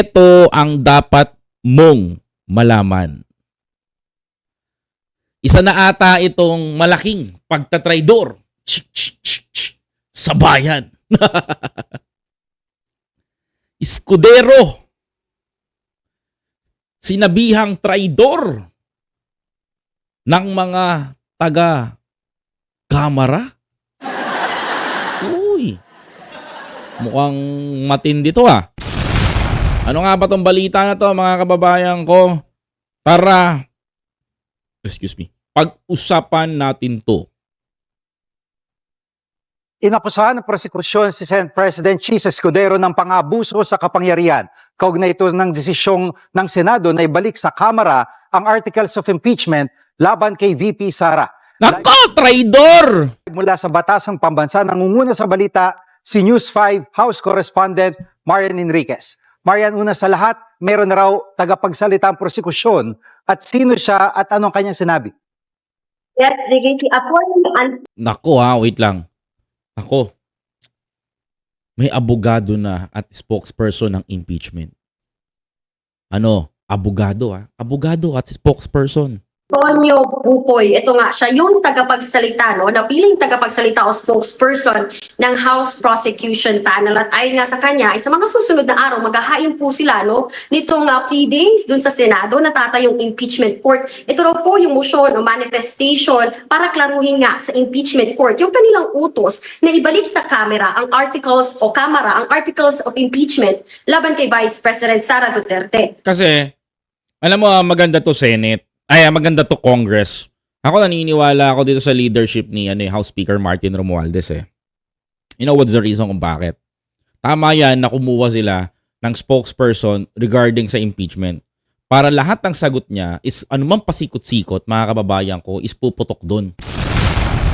Ito ang dapat mong malaman. Isa na ata itong malaking ch- sa bayan. Iskudero. Sinabihang traidor ng mga taga kamara. Uy. Mukhang matindi to ah. Ano nga ba tong balita na to mga kababayan ko? Tara. Excuse me. Pag-usapan natin to. Inakusahan ng prosekusyon si Senate President Cheese Escudero ng pang-abuso sa kapangyarihan. Kaugnay ito ng desisyong ng Senado na ibalik sa Kamara ang Articles of Impeachment laban kay VP Sara. Nako, traidor! Mula sa Batasang Pambansa, nangunguna sa balita si News 5 House Correspondent Marian Enriquez. Marian, una sa lahat, meron na raw tagapagsalita ang prosekusyon at sino siya at anong kanyang sinabi? Yes, bigay si Attorney An- Nako ha, wait lang. Ako, may abogado na at spokesperson ng impeachment. Ano? Abogado ha? Abogado at spokesperson. Antonio Bukoy. Ito nga, siya yung tagapagsalita, no? Napiling tagapagsalita o spokesperson ng House Prosecution Panel. At ayon nga sa kanya, sa mga susunod na araw, maghahain po sila, no? Nitong uh, pleadings dun sa Senado, natatayong impeachment court. Ito raw po yung motion o manifestation para klaruhin nga sa impeachment court yung kanilang utos na ibalik sa Kamara ang articles o Kamara ang articles of impeachment laban kay Vice President Sara Duterte. Kasi, alam mo, ah, maganda to Senate. Ay, ah, maganda to Congress. Ako naniniwala ako dito sa leadership ni ano, eh, House Speaker Martin Romualdez eh. You know what's the reason kung bakit? Tama yan na kumuha sila ng spokesperson regarding sa impeachment. Para lahat ng sagot niya is anumang pasikot-sikot, mga kababayan ko, is puputok doon.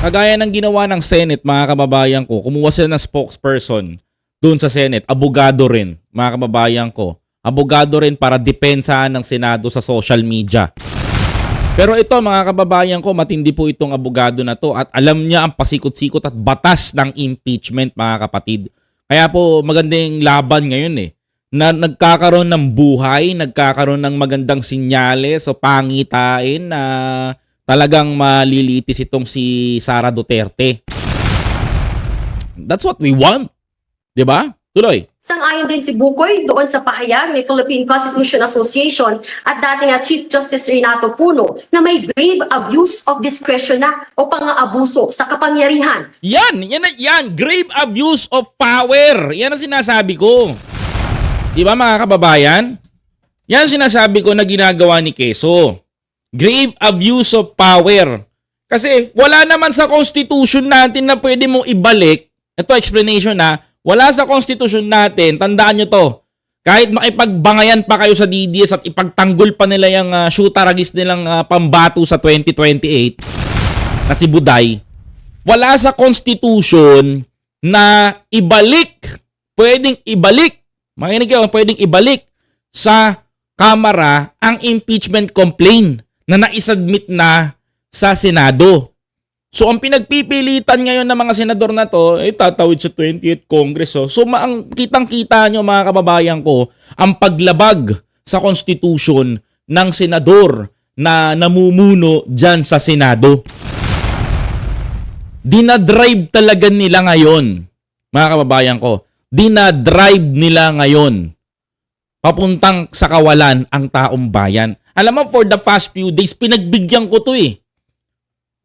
Kagaya ng ginawa ng Senate, mga kababayan ko, kumuha sila ng spokesperson doon sa Senate. Abogado rin, mga kababayan ko. Abogado rin para depensahan ng Senado sa social media. Pero ito mga kababayan ko, matindi po itong abogado na to at alam niya ang pasikot-sikot at batas ng impeachment mga kapatid. Kaya po magandang laban ngayon eh. Na nagkakaroon ng buhay, nagkakaroon ng magandang sinyales o pangitain na talagang malilitis itong si Sara Duterte. That's what we want. 'Di ba? Tuloy. Sang-ayon din si Bukoy doon sa pahayag ni Philippine Constitution Association at dating Chief Justice Renato Puno na may grave abuse of discretion na o pang-aabuso sa kapangyarihan. Yan, yan, yan, grave abuse of power. Yan ang sinasabi ko. Di ba mga kababayan? Yan ang sinasabi ko na ginagawa ni Keso. Grave abuse of power. Kasi wala naman sa constitution natin na pwede mong ibalik. Ito explanation na, wala sa constitution natin, tandaan nyo to, kahit makipagbangayan pa kayo sa DDS at ipagtanggol pa nila yung uh, shoot-aragis nilang ah, pambato sa 2028 na si Buday, wala sa constitution na ibalik, pwedeng ibalik, makinig kayo, pwedeng ibalik sa Kamara ang impeachment complaint na naisubmit na sa Senado. So ang pinagpipilitan ngayon ng mga senador na to, eh tatawid sa 28th Congress. Oh. So ma- ang kitang-kita nyo mga kababayan ko, ang paglabag sa Constitution ng senador na namumuno dyan sa Senado dinadrive talaga nila ngayon, mga kababayan ko, dinadrive nila ngayon papuntang sa kawalan ang taong bayan. Alam mo, for the past few days, pinagbigyan ko to eh.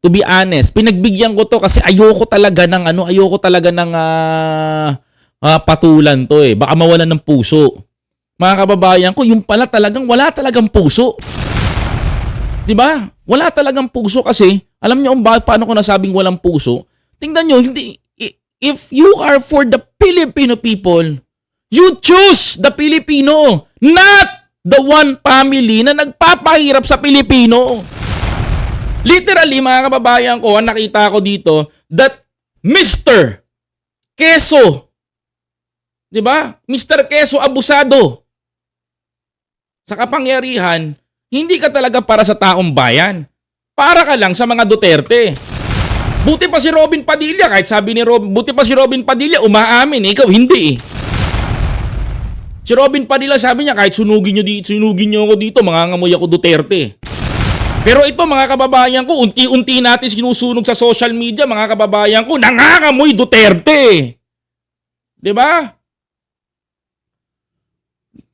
To be honest, pinagbigyan ko to kasi ayoko talaga ng ano, ayoko talaga ng ah, ah, patulan to eh. Baka mawalan ng puso. Mga kababayan ko, yung pala talagang wala talagang puso. 'Di ba? Wala talagang puso kasi alam niyo bakit paano ko nasabing walang puso? Tingnan niyo, hindi if you are for the Filipino people, you choose the Filipino, not the one family na nagpapahirap sa Pilipino. Literally, mga kababayan ko, ang nakita ko dito that Mr. Keso, 'di ba? Mr. Keso abusado sa kapangyarihan, hindi ka talaga para sa taong bayan. Para ka lang sa mga Duterte. Buti pa si Robin Padilla, kahit sabi ni Robin, buti pa si Robin Padilla, umaamin, eh, ikaw hindi eh. Si Robin Padilla sabi niya, kahit sunugin niyo, di, sunugin niyo ako dito, mangangamoy ako Duterte. Pero ito mga kababayan ko, unti-unti natin sinusunog sa social media, mga kababayan ko, nangangamoy Duterte. 'Di ba?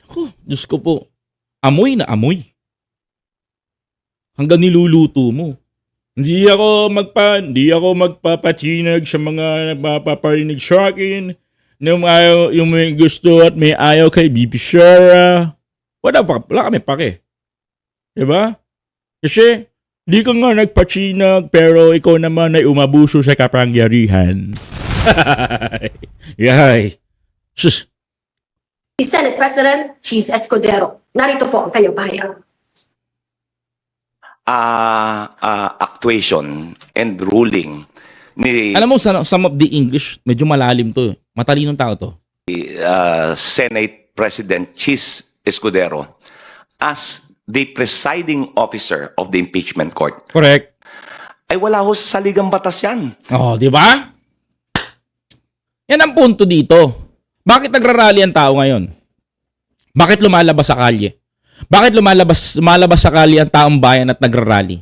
Ako, Diyos ko po, amoy na amoy. Hanggang niluluto mo. Hindi ako magpa, hindi ako magpapachinag sa mga nagpapaparinig sa akin. Yung, ayaw, yung may gusto at may ayaw kay BP Shara. Wala, pa, wala kami pake. Diba? Kasi, di ka nga nagpachinag pero ikaw naman ay umabuso sa kapangyarihan. Yay. Sus, Si Senate President Cheese Escudero. Narito po ang kanyang pahayag. ah ah, actuation and ruling ni alam mo, some, some of the English, medyo malalim to. eh. Matalinong tao to. ah, Senate President Chis Escudero as the presiding officer of the impeachment court Correct. ay wala ho sa saligang batas yan. Oh, di ba? Yan ang punto dito. Bakit nagrarally ang tao ngayon? Bakit lumalabas sa kalye? Bakit lumalabas, lumalabas sa kalye ang taong bayan at nagrarally?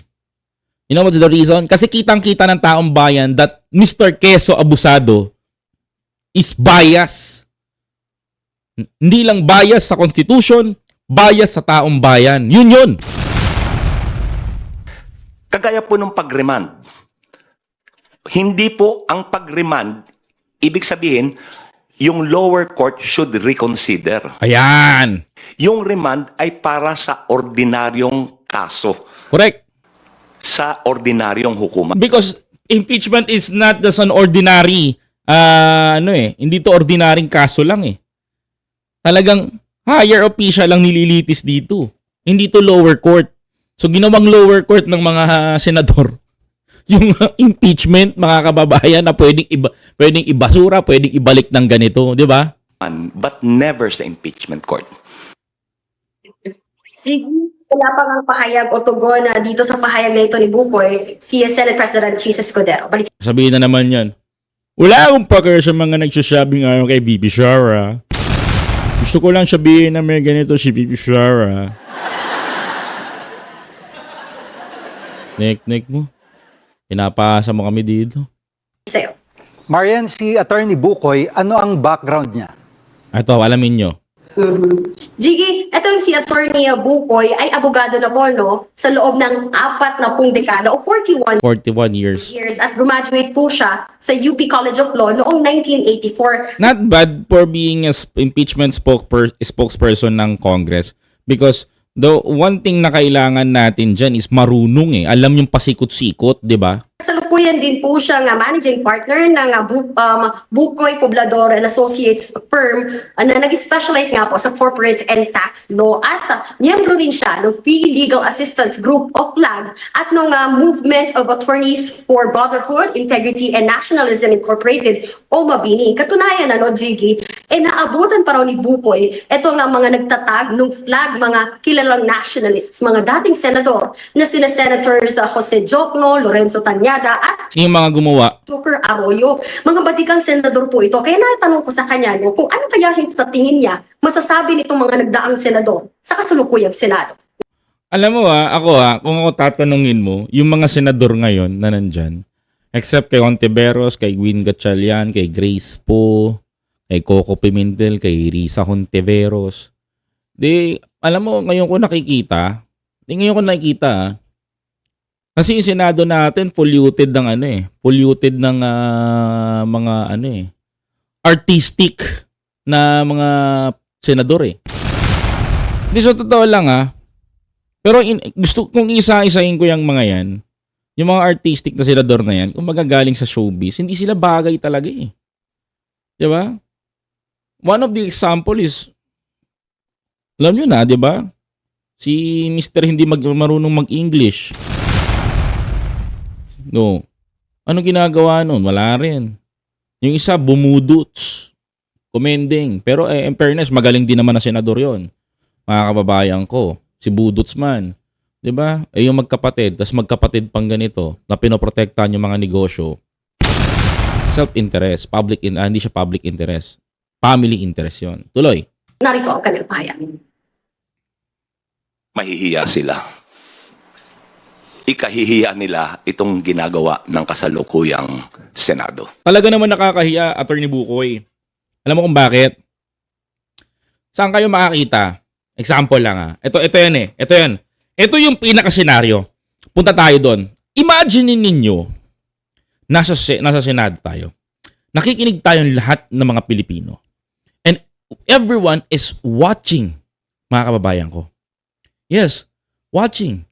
You know what's the reason? Kasi kitang-kita ng taong bayan that Mr. Queso Abusado is bias. N- Hindi lang bias sa Constitution, bias sa taong bayan. Yun yun. Kagaya po ng pag-remand. Hindi po ang pag-remand, ibig sabihin, yung lower court should reconsider. Ayan. Yung remand ay para sa ordinaryong kaso, Correct. sa ordinaryong hukuman. Because impeachment is not just an ordinary ah, ano eh, hindi to ordinaryong kaso lang eh. Talagang higher official lang nililitis dito. Hindi to lower court. So ginawang lower court ng mga senador yung impeachment mga kababayan na pwedeng iba, pwedeng ibasura, pwedeng ibalik ng ganito, 'di ba? But never sa impeachment court. Sige. Wala pa ang pahayag o tugon na dito sa pahayag na ito ni Bukoy, si Senate President Cheese Escudero. Balik Sabihin na naman 'yan. Wala akong pake sa mga nagsasabing ayaw kay Bibi Shara. Gusto ko lang sabihin na may ganito si Bibi Shara. Nek-nek mo. Pinapasa mo kami dito. sa'yo. Marian, si Attorney Bukoy, ano ang background niya? Ito, alamin nyo. Mhm. Jiggy, ito yung si Attorney Bukoy ay abogado na po, no? Sa loob ng apat na pung dekada o 41 41 years. years at graduate po siya sa UP College of Law noong 1984. Not bad for being a impeachment spokesper- spokesperson ng Congress. Because the one thing na kailangan natin dyan is marunong eh. Alam yung pasikot-sikot, di ba? Kasalukuyan din po siya nga managing partner ng uh, um, Bukoy Poblador and Associates firm uh, na nag-specialize nga po sa corporate and tax law at uh, miyembro rin siya ng Free Legal Assistance Group of FLAG at ng uh, Movement of Attorneys for Brotherhood, Integrity and Nationalism Incorporated o Mabini. Katunayan ano, Jiggy, eh naabutan pa raw ni Bukoy ito nga mga nagtatag ng FLAG, mga kilalang nationalists, mga dating senador na sina Senators uh, Jose Jokno, Lorenzo Tanyada at Yung mga gumawa, Joker Arroyo. Mga batikang senador po ito. Kaya natanong ko sa kanya no, kung ano kaya siya sa tingin niya masasabi nitong mga nagdaang senador sa kasalukuyang Senado. Alam mo ah, ako ah, kung ako tatanungin mo, yung mga senador ngayon na nandyan, except kay Hontiveros, kay Gwyn Gatchalian, kay Grace Po, kay Coco Pimentel, kay Risa Hontiveros, di, alam mo, ngayon ko nakikita, di ngayon ko nakikita ah, kasi yung Senado natin polluted ng ano eh, polluted ng ah, mga ano eh, artistic na mga senador eh. Hindi so totoo lang ah, pero in, gusto kong isa-isahin ko yung mga yan, yung mga artistic na senador na yan, kung magagaling sa showbiz, hindi sila bagay talaga eh. Di ba? One of the example is, alam nyo na, di ba? Si Mr. hindi mag, marunong mag-English. No. Ano ginagawa nun? Wala rin. Yung isa, bumuduts. Commending. Pero eh, in fairness, magaling din naman na senador yon Mga kababayan ko si Budots man. 'Di ba? Eh yung magkapatid, tas magkapatid pang ganito na pinoprotektahan yung mga negosyo. Self-interest, public in ah, hindi siya public interest. Family interest 'yon. Tuloy. Narito ang kanyang pahayag. Mahihiya sila. Ikahihiya nila itong ginagawa ng kasalukuyang Senado. Talaga naman nakakahiya, Attorney Bukoy. Alam mo kung bakit? Saan kayo makakita? Example lang ah. Ito, ito yan eh. Ito yan. Ito yung pinaka-senaryo. Punta tayo doon. Imagine ninyo, nasa, nasa Senado tayo. Nakikinig tayong lahat ng mga Pilipino. And everyone is watching, mga kababayan ko. Yes, watching.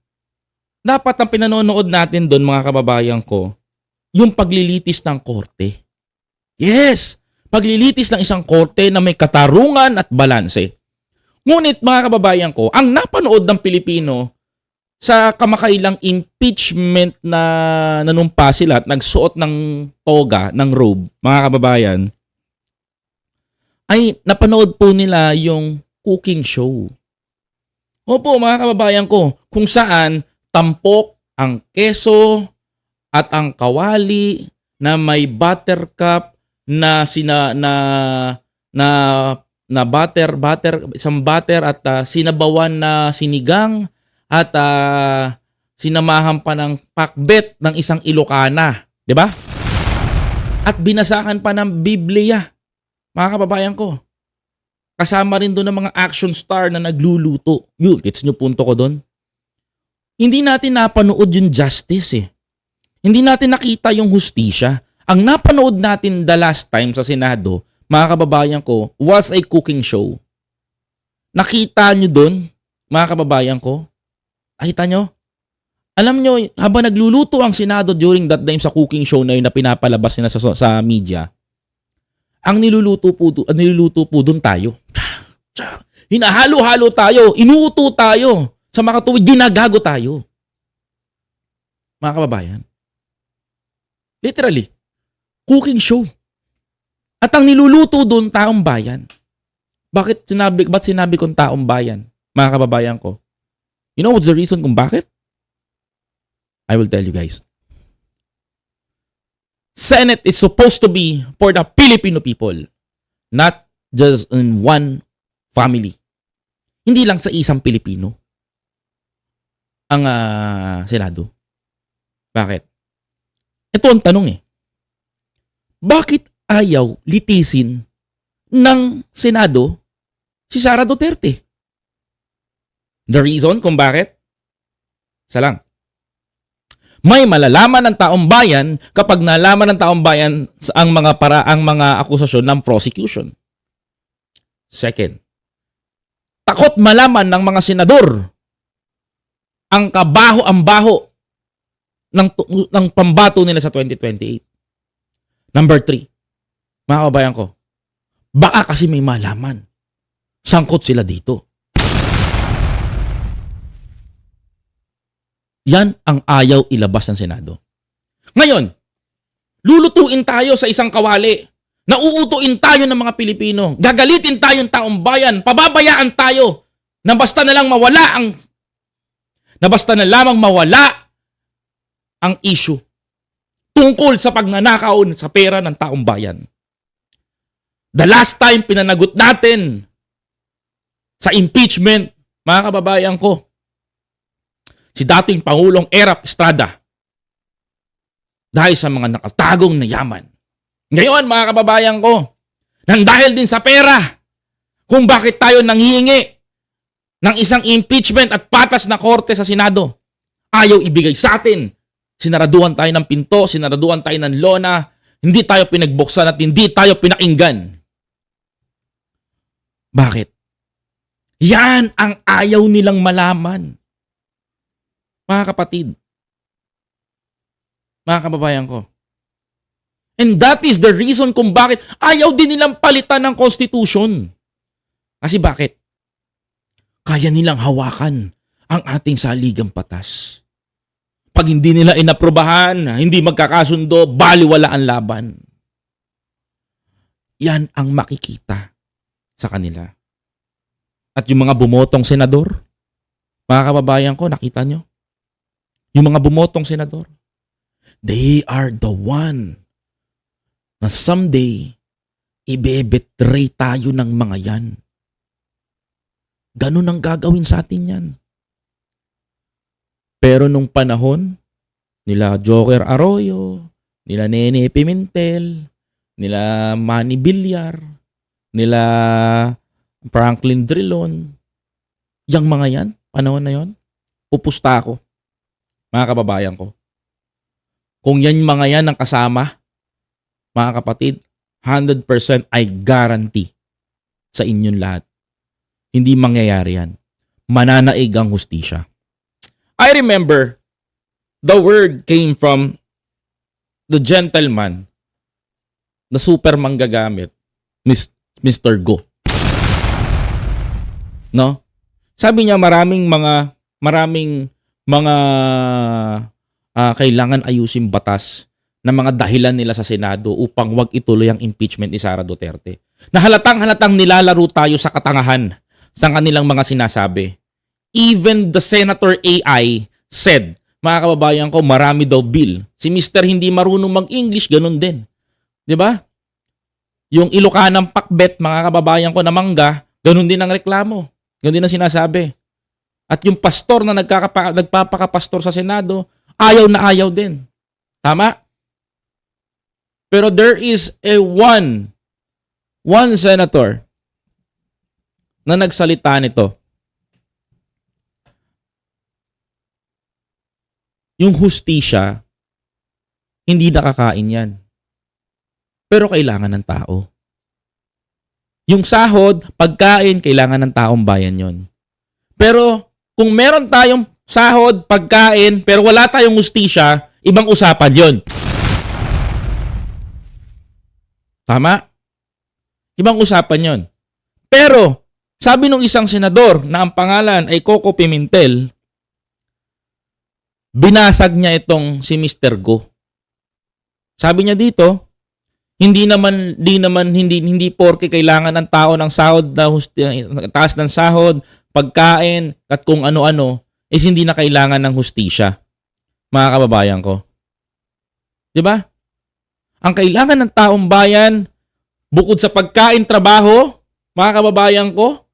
Dapat ang pinanonood natin doon, mga kababayan ko, yung paglilitis ng korte. Yes, paglilitis ng isang korte na may katarungan at balanse. Ngunit mga kababayan ko, ang napanood ng Pilipino sa kamakailang impeachment na nanumpa sila at nagsuot ng toga, ng robe, mga kababayan, ay napanood po nila yung cooking show. Opo, mga kababayan ko, kung saan tampok ang keso at ang kawali na may buttercup na sina na na na butter butter isang butter at ah, sinabawan na sinigang at ah, sinamahan pa ng pakbet ng isang Ilocana, 'di ba? At binasakan pa ng Biblia. Mga kababayan ko. Kasama rin doon ng mga action star na nagluluto. Yun, gets nyo punto ko doon? Hindi natin napanood yung justice eh. Hindi natin nakita yung hustisya. Ang napanood natin the last time sa Senado, mga kababayan ko, was a cooking show. Nakita nyo doon, mga kababayan ko? Nakita nyo? Alam nyo, habang nagluluto ang Senado during that time sa cooking show na yun na pinapalabas nila sa, sa media, ang niluluto po, ang niluluto po doon tayo. Hinahalo-halo tayo, inuuto tayo. Sa makatuwid, ginagago tayo. Mga kababayan. Literally, cooking show. At ang niluluto doon, taong bayan. Bakit sinabi, ba't sinabi kong taong bayan? Mga kababayan ko. You know what's the reason kung bakit? I will tell you guys. Senate is supposed to be for the Filipino people, not just in one family. Hindi lang sa isang Pilipino ang ah, Senado. Bakit? Ito ang tanong eh. Bakit ayaw litisin ng Senado si Sara Duterte? The reason kung bakit? Isa lang. May malalaman ng taong bayan kapag nalaman ng taong bayan ang mga para ang mga akusasyon ng prosecution. Second, takot malaman ng mga senador ang kabaho ang baho ng ng pambato nila sa 2028. Number three, mga kabayan ko, baka kasi may malaman. Sangkot sila dito. Yan ang ayaw ilabas ng Senado. Ngayon, lulutuin tayo sa isang kawali. Nauutuin tayo ng mga Pilipino. Gagalitin tayong taong bayan. Pababayaan tayo na basta na lang mawala ang na basta na lamang mawala ang issue tungkol sa pagnanakaw sa pera ng taong bayan. The last time pinanagot natin sa impeachment, mga kababayan ko, si dating Pangulong Erap Estrada dahil sa mga nakatagong na yaman. Ngayon, mga kababayan ko, nang dahil din sa pera, kung bakit tayo nanghihingi ng isang impeachment at patas na korte sa Senado, ayaw ibigay sa atin. Sinaraduhan tayo ng pinto, sinaraduhan tayo ng lona, hindi tayo pinagbuksan at hindi tayo pinakinggan. Bakit? Yan ang ayaw nilang malaman. Mga kapatid, mga kababayan ko. And that is the reason kung bakit ayaw din nilang palitan ng Constitution. Kasi bakit? Kaya nilang hawakan ang ating saligang patas. Pag hindi nila inaprobahan, hindi magkakasundo, baliwala ang laban. Yan ang makikita sa kanila. At yung mga bumotong senador, mga kababayan ko, nakita nyo? Yung mga bumotong senador, they are the one na someday ibebetray tayo ng mga yan. Ganun ang gagawin sa atin yan. Pero nung panahon, nila Joker Arroyo, nila Nene Pimentel, nila Manny Villar, nila Franklin Drilon, yung mga yan, panahon na yon, pupusta ako, mga kababayan ko. Kung yan mga yan ang kasama, mga kapatid, 100% I guarantee sa inyong lahat. Hindi mangyayari yan. Mananaig ang hustisya. I remember the word came from the gentleman na super manggagamit, Mr. Go. No? Sabi niya maraming mga maraming mga ah, kailangan ayusin batas na mga dahilan nila sa Senado upang wag ituloy ang impeachment ni Sara Duterte. Na halatang halatang nilalaro tayo sa katangahan sa kanilang mga sinasabi. Even the Senator AI said, mga kababayan ko, marami daw bill. Si Mr. hindi marunong mag-English, ganun din. 'Di ba? Yung Ilocanang pakbet, mga kababayan ko na mangga, ganun din ang reklamo. Ganun din ang sinasabi. At yung pastor na nagkakapa, nagpapakapastor sa Senado, ayaw na ayaw din. Tama? Pero there is a one, one senator na nagsalita nito. Yung hustisya, hindi nakakain yan. Pero kailangan ng tao. Yung sahod, pagkain, kailangan ng taong bayan yon. Pero kung meron tayong sahod, pagkain, pero wala tayong hustisya, ibang usapan yon. Tama? Ibang usapan yon. Pero, sabi nung isang senador na ang pangalan ay Coco Pimentel, binasag niya itong si Mr. Go. Sabi niya dito, hindi naman di naman hindi hindi porke kailangan ng tao ng sahod na husti, taas ng sahod, pagkain at kung ano-ano is hindi na kailangan ng hustisya. Mga kababayan ko. 'Di ba? Ang kailangan ng taong bayan bukod sa pagkain, trabaho, mga kababayan ko,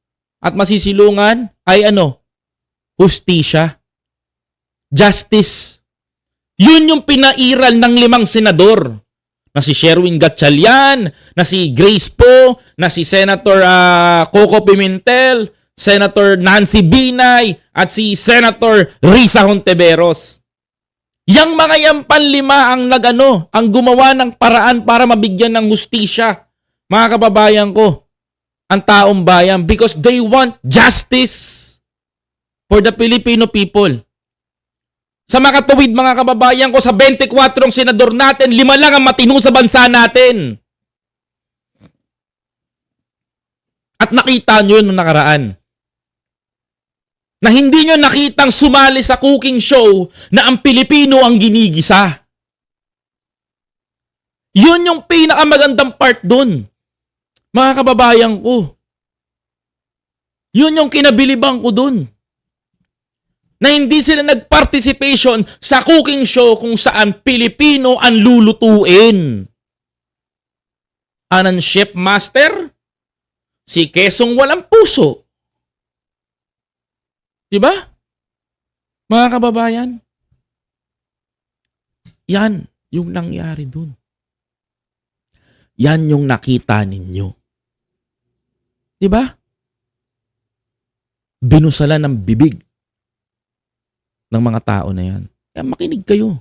at masisilungan ay ano? Hustisya. Justice. Yun yung pinairal ng limang senador na si Sherwin Gatchalian, na si Grace Poe, na si Senator ah, Coco Pimentel, Senator Nancy Binay, at si Senator Risa Honteveros. Yang mga yan panlima ang nagano, ang gumawa ng paraan para mabigyan ng hustisya. Mga kababayan ko, ang taong bayan because they want justice for the Filipino people. Sa makatuwid mga kababayan ko, sa 24 senador natin, lima lang ang matino sa bansa natin. At nakita nyo yun nung nakaraan. Na hindi nyo nakitang sumali sa cooking show na ang Pilipino ang ginigisa. Yun yung pinakamagandang part dun. Mga kababayan ko. Yun yung kinabilibang ko dun na hindi sila nag-participation sa cooking show kung saan Pilipino ang lulutuin. Anan chef master? Si Kesong walang puso. 'Di ba? Mga kababayan, yan yung nangyari dun. Yan yung nakita ninyo. 'Di ba? Binusalan ng bibig ng mga tao na yan. Kaya makinig kayo.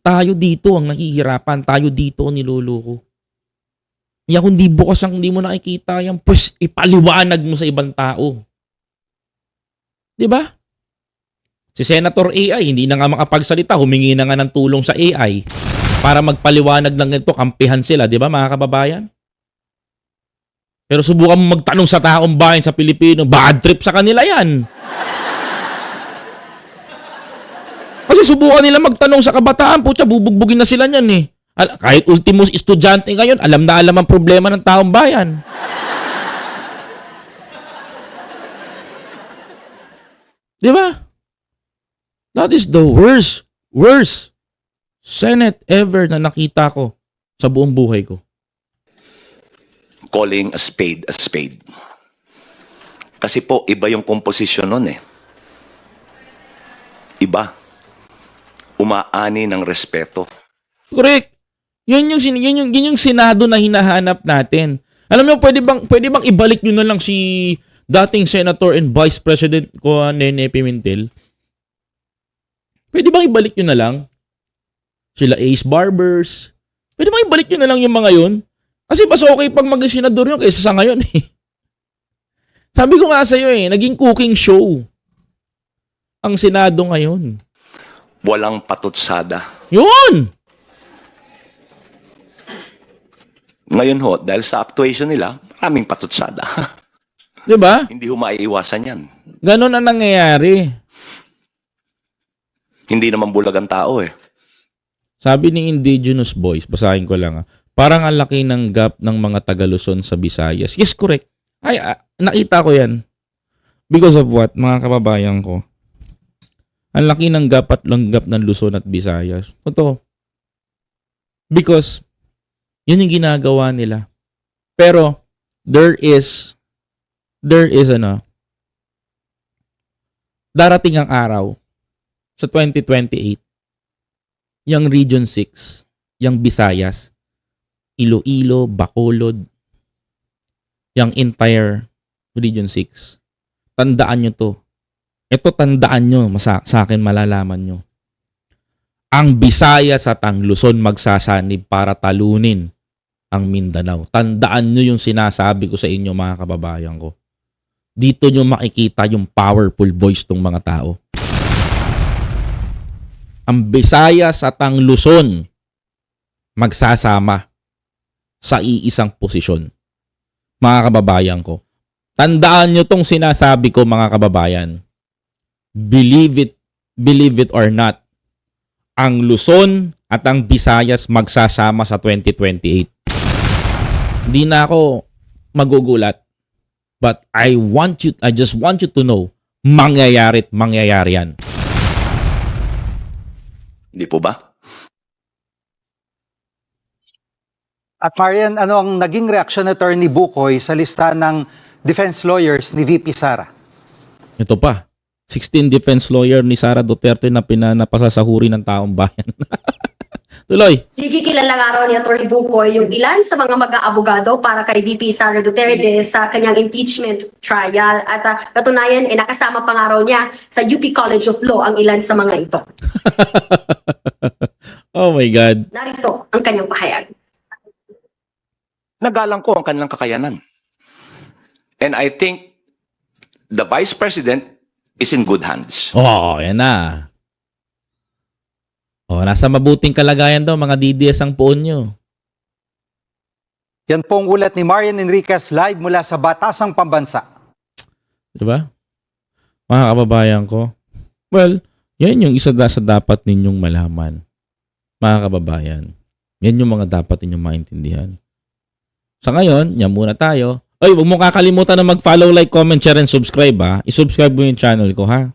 Tayo dito ang nahihirapan. Tayo dito ang niluloko. Kaya kung di bukas ang hindi mo nakikita yan, pues ipaliwanag mo sa ibang tao. Di ba? Si Senator AI, hindi na nga makapagsalita, humingi na nga ng tulong sa AI para magpaliwanag ng ito, kampihan sila, di ba mga kababayan? Pero subukan mo magtanong sa taong bayan sa Pilipino, bad trip sa kanila yan. Kasi subukan nila magtanong sa kabataan, putya, bubugbugin na sila niyan eh. Al- kahit ultimos estudyante ngayon, alam na alam ang problema ng taong bayan. Di ba? That is the worst, worst Senate ever na nakita ko sa buong buhay ko. Calling a spade a spade. Kasi po, iba yung komposisyon nun eh. Iba. Umaani ng respeto. Correct. Yun yung, yun yung, yun yung Senado na hinahanap natin. Alam mo, pwede bang, pwede bang ibalik nyo na lang si dating Senator and Vice President ko, ah, Nene Pimentel? Pwede bang ibalik nyo na lang? Sila Ace Barbers. Pwede bang ibalik nyo na lang yung mga yun? Kasi mas okay pag mag-senador yun kaysa sa ngayon eh. Sabi ko nga sa'yo eh, naging cooking show ang Senado ngayon. Walang patutsada. Yun! Ngayon ho, dahil sa actuation nila, maraming patutsada. 'Di ba? Hindi ho maiiwasan yan. Ganon ang nangyayari. Hindi naman bulag ang tao eh. Sabi ni Indigenous Boys, basahin ko lang ah, parang ang laki ng gap ng mga taga-Luzon sa Visayas. Yes, correct. Ay, ah, nakita ko yan. Because of what, mga kababayan ko? Ang laki ng gap at lang gap ng Luzon at Visayas. Totoo. Because, yun yung ginagawa nila. Pero, there is, there is ano, darating ang araw sa 2028 yung Region 6, yung Visayas, Iloilo, Bacolod, yung entire Region 6. Tandaan nyo to. Ito tandaan nyo, masa, sa akin malalaman nyo. Ang Visayas at ang Luzon magsasanib para talunin ang Mindanao. Tandaan nyo yung sinasabi ko sa inyo mga kababayan ko. Dito nyo makikita yung powerful voice ng mga tao ang Visayas at ang Luzon magsasama sa iisang posisyon. Mga kababayan ko. Tandaan nyo tong sinasabi ko mga kababayan. Believe it, believe it or not. Ang Luzon at ang Visayas magsasama sa 2028. Hindi na ako magugulat. But I want you, I just want you to know, mangyayari at mangyayari yan. Hindi po ba? At Marian, ano ang naging reaksyon ni Attorney Bukoy sa lista ng defense lawyers ni VP Sara? Ito pa. 16 defense lawyer ni Sara Duterte na pinanapasasahuri ng taong bayan. Tuloy. Sige, kilala nga raw ni Atty. Bukoy yung ilan sa mga mag-aabogado para kay VP Sara Duterte sa kanyang impeachment trial. At ah, katunayan, eh, nakasama pa nga raw niya sa UP College of Law ang ilan sa mga ito. oh my God. Narito ang kanyang pahayag. Nagalang ko ang kanilang kakayanan. And I think the Vice President is in good hands. Oh, yan na. Oh, nasa mabuting kalagayan daw mga DDS ang poon nyo. Yan po ang ulat ni Marian Enriquez live mula sa Batasang Pambansa. Di ba? Mga kababayan ko. Well, yan yung isa da sa dapat ninyong malaman. Mga kababayan. Yan yung mga dapat ninyong maintindihan. Sa ngayon, yan muna tayo. Oy, huwag mo kakalimutan na mag-follow, like, comment, share, and subscribe ha. I-subscribe mo yung channel ko ha.